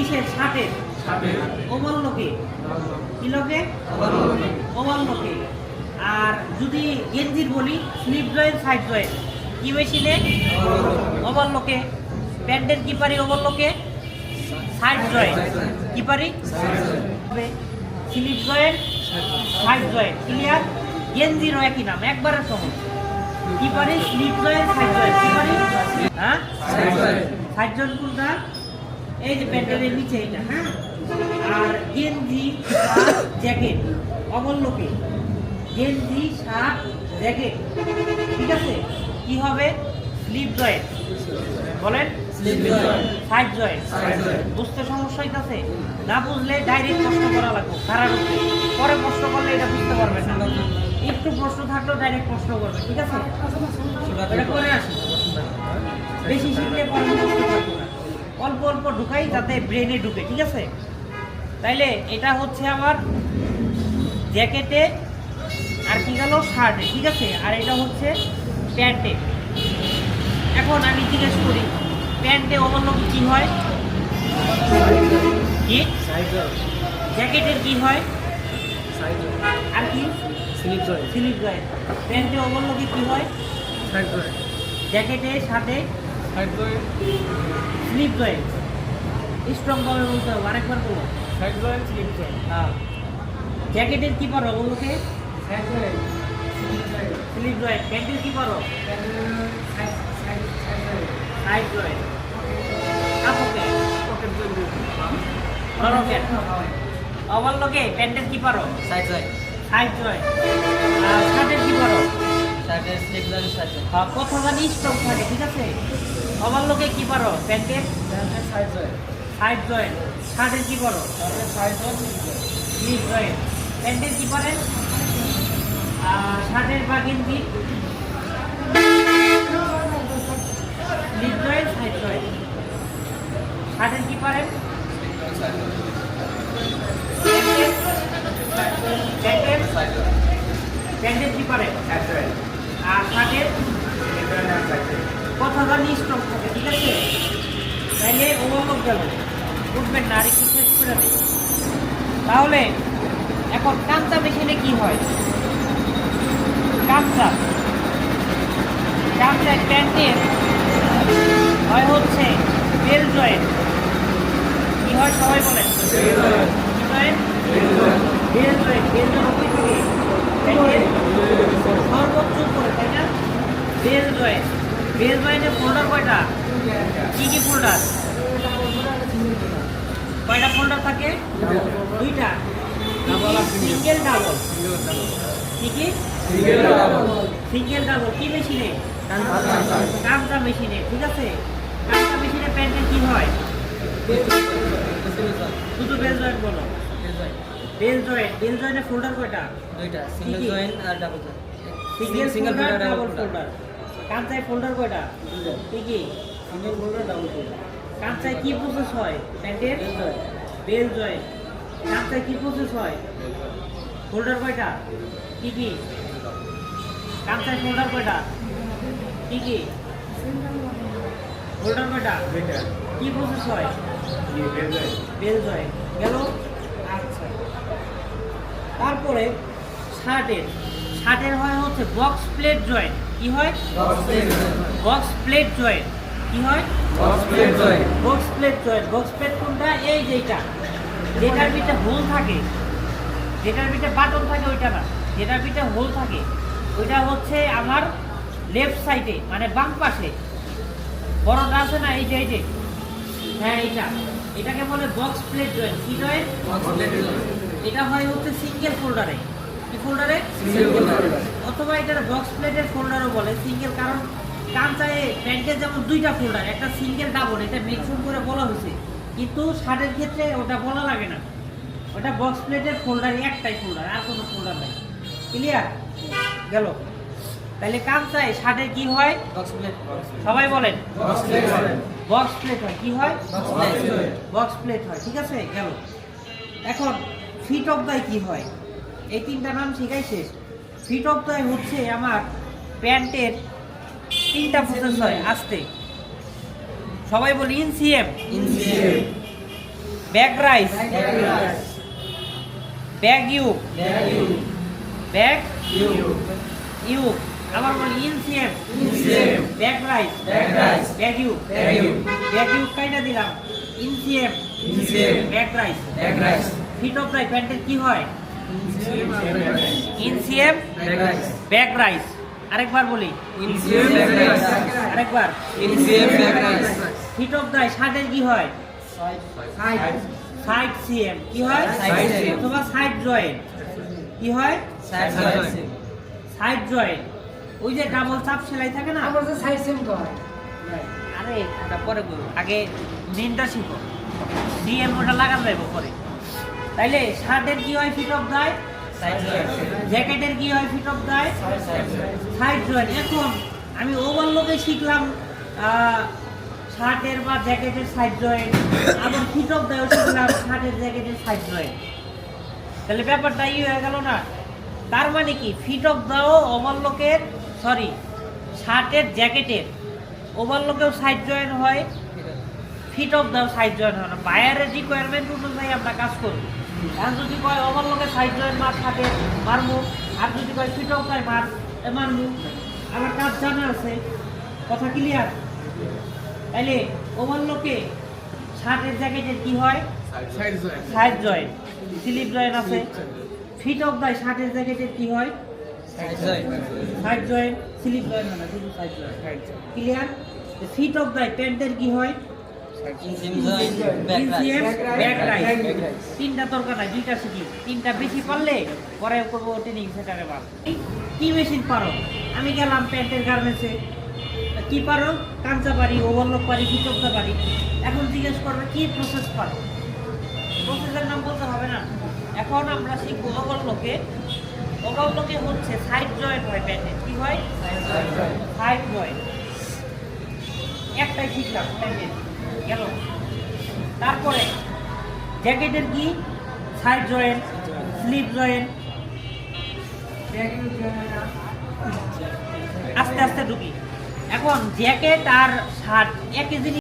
কিসের শার্টের ওভাল লোকে কি লোকে ওভাল লোকে আর যদি গেঞ্জির বলি স্লিপ জয়েন্ট সাইড জয়েন্ট কি মেশিনে ওভাল লোকে প্যান্টের কি পারি ওভাল লোকে সাইড জয়েন্ট কি পারি? Slip joint side joint clear? গেঞ্জিরও একই নাম? একবারে সহজ কি পারি? স্লিপ জয়েন্ট সাইড জয়েন্ট কি পারি? হ্যাঁ? সাইড জয়েন্ট কোনটা? এই যে প্যান্টের নিচে এটা হ্যাঁ? আর গেঞ্জি জ্যাকেট অমূল্যকে। গেঞ্জি শার্ট জ্যাকেট। ঠিক আছে? কি হবে? Slip joint. বলেন? Side joint. বুঝতে সমস্যা হইতাছে? না বুঝলে ডাইরেক্ট প্রশ্ন করা লাগবে খারাপ পরে প্রশ্ন করলে এটা বুঝতে পারবে না। একটু প্রশ্ন থাকলেও ডাইরেক্ট প্রশ্ন করবে ঠিক আছে? এটা করে আসি বেশি শিখলে পরে অল্প অল্প ঢুকাই যাতে ব্রেনে ঢুকে ঠিক আছে? তাইলে এটা হচ্ছে আমার জ্যাকেটে আর কি গেল শার্টে ঠিক আছে? আর এটা হচ্ছে প্যান্টে এখন আমি জিজ্ঞেস করি প্যান্টে অবলম্বন কি হয়? কি? জ্যাকেটের কি হয়? আর কি? স্লিপ জয়েন্ট স্লিপ জয়েন্ট প্যান্টে অবলম্বন কি হয়? সাইড জয়েন্ট জ্যাকেটে সাথে side joint slip joint strong ভাবে বলতে হবে আরেকবার বলো। সাইড জয়েন্ট স্লিপ জয়েন্ট হ্যাঁ। জ্যাকেটের কি পারো বলুকে? সাইড জয়েন্ট স্লিপ জয়েন্ট প্যান্টের কি পারো? সাইড জয়েন্ট কাপড়কে পকেট জয়েন্ট নরকের অবলকে প্যান্টের কি পারো? সাইড জয়েন্ট সাইড জয়েন্ট আর শার্টের কি পারো? সাইডে স্লিপ জয়েন্ট সাইড জয়েন্ট হ্যাঁ, কথা জানি স্ট্রং থাকে ঠিক আছে? অবলকে কি পারো? প্যান্টের সাইড জয়েন্ট সাইড জয়েন্ট শার্টের কি পারো? সাইড জয়েন্ট স্লিপ জয়েন্ট প্যান্টের কি পারেন? আর শার্টের বা গেঞ্জি? স্লিপ জয়েন্ট সাইড জয়েন্ট শার্টের কি পারেন? প্যান্টের? প্যান্টের কি পারেন? আর শার্টের? কথা জানি স্ট্রং থাকে, ঠিক আছে? তাইলে ওভারলোক গেল। উঠবেন না, আরেকটু শেষ করে দেয় তাহলে, এখন কাঁচা মেশিনে কি হয়? কাঁচা। কাঁচা প্যান্টের হয় হচ্ছে বেল জয়েন্ট। কি হয় সবাই বলেন কি joint belt joint belt joint কই থেকে প্যান্টের সর্বোচ্চ করে তাই না বেল জয়েন্ট বেল জয়েন্টের ফোল্ডার কয়টা কি কি ফোল্ডার কয়টা ফোল্ডার থাকে দুইটা। সিঙ্গেল ডাবল কি কি? সিঙ্গেল ডাবল কি মেশিনে কামটা মেশিনে ঠিক আছে? কামটা মেশিনে প্যান্টে কি হয়? শুধু বেল জয়েন্ট বলো। বেল জয়েন্ট বেল জয়েন্টের ফোল্ডার কয়টা? দুইটা সিঙ্গেল সিঙ্গেল জয়েন্ট আর double single single folder folder double double folder কামটায় folder কয়টা? কি কি? সিঙ্গেল ফোল্ডার ডাবল ফোল্ডার কামটায় কি প্রসেস হয়? প্যান্টের বেল জয়েন্ট কামটায় কি প্রসেস হয়? ফোল্ডার কয়টা? কি কি? ফোল্ডার কয়টা? কি কি? ফোল্ডার কয়টা? কি প্রসেস হয়? বেল জয়েন্ট গেল? আচ্ছা তারপরে শার্টের। শার্টের হয় হচ্ছে বক্স প্লেট জয়েন্ট কি হয়? বক্স প্লেট জয়েন্ট কি হয়? Box plate joint box plate কোনটা? এই যেটা। যেটার ভিতরে হোল থাকে যেটার ভিতরে বাটন থাকে ওইটা না। যেটার ভিতরে হোল থাকে ওইটা হচ্ছে আমার লেফট সাইডে মানে বাম পাশে। বড়টা আছে না এই যে এই যে। হ্যাঁ এইটা। এটাকে বলে বক্স প্লেট জয়েন্ট কি জয়েন্ট এটা হয় হচ্ছে সিঙ্গেল ফোল্ডারে কি ফোল্ডারে অথবা এটা বক্স প্লেটের ফোল্ডারও বলে। সিঙ্গেল কারণ কাঞ্চায় প্যান্টের যেমন দুইটা ফোল্ডার একটা সিঙ্গেল ডাবল এটা মেনশন করে বলা হয়েছে। কিন্তু শার্টের ক্ষেত্রে ওটা বলা লাগে না। ওটা বক্স প্লেটের ফোল্ডার একটাই ফোল্ডার আর কোনো ফোল্ডার নাই। ক্লিয়ার গেল। তাহলে কাঞ্চায় শার্টের কি হয়? বক্স প্লেট সবাই বলেন। বক্স প্লেট বক্স প্লেট হয়। কি হয়? বক্স প্লেট বক্স প্লেট হয়। ঠিক আছে? গেল। এখন ফিট অফ দায় কি হয়? এই তিনটা নাম শিখাই শেষ ফিট অফ দায় হচ্ছে আমার প্যান্টের তিনটা প্রসেস হয় আসতে। সবাই বলি inseam inseam back rise back U back U আবার বলি inseam back rise back U back U কাইটা দিলাম? Inseam back rise fit off rise প্যান্টের কি হয়? ইনসিএম ব্যাক রাইস আরেকবার বলি। আরেকবার। ফিট অফ রাইস শার্টের কি হয়? সাইড সিএম কি হয়? অথবা সাইড জয়েন্ট কি হয়? সাইড জয়েন্ট ওই যে ডাবল চাপ সেলাই থাকে না? আরে ওটা পরে বলব। আগে মেনটা শিখো। ডিএম ওটা লাগান যাইব পরে। তাইলে শার্টের কি হয়? ফিট অফ দেয় জ্যাকেটের কি হয় ফিট অফ দেয় সাইড জয়েন্ট এখন আমি ওভারলোকে শিখলাম শার্টের বা জ্যাকেটের সাইড জয়েন্ট আবার ফিট অফ দেয় শিখলাম শার্টের জ্যাকেটের সাইড জয়েন্ট তাহলে ব্যাপারটা ই হয়ে গেল না? তার মানে কি? ফিট অফ দাও ওভারলোকের সরি শার্টের জ্যাকেটের ওভারলোকেও সাইড জয়েন্ট হয় ফিট অফ দাও সাইড জয়েন্ট হয় না। বায়ারের রিকোয়ারমেন্ট অনুযায়ী আমরা কাজ করব। আর যদি কয় ওভারলোকে সাইড জয়েন্ট মার থাকে মারবো আর যদি কয় ফিট অফ দেয় মার এ মারবো আমার কাজ জানা আছে। কথা ক্লিয়ার তাইলে ওভারলোকে শার্টের জ্যাকেটের কি হয়? সাইড জয়েন্ট স্লিপ জয়েন্ট আছে। ফিট অফ দাই শার্টের জ্যাকেটের কি হয়? সাইড জয়েন্ট স্লিপ জয়েন্ট না শুধু side joint clear fit off দাই প্যান্টের কি হয়? তিনটা দরকার নাই দুইটা শিখি। তিনটা বেশি পারলে পরে করব ট্রেনিং সেন্টারে বাস কি মেশিন পারো? আমি গেলাম প্যান্টের গার্মেন্টসে কি পারো? কাঞ্চা পারি ওভারলক পারি ফিটকটা পারি এখন জিজ্ঞেস করবে কি প্রসেস পারো? প্রসেসের নাম বলতে হবে না। এখন আমরা শিখব ওভারলকে। ওভারলকে হচ্ছে সাইড জয়েন্ট হয় প্যান্টের। কি হয়? সাইড জয়েন্ট একটাই শিখলাম প্যান্টের। গেল। তারপরে জ্যাকেটের কি? সাইড জয়েন্ট স্লিপ জয়েন্ট আস্তে আস্তে ঢুকি। এখন জ্যাকেট আর শার্ট, একই জিনিস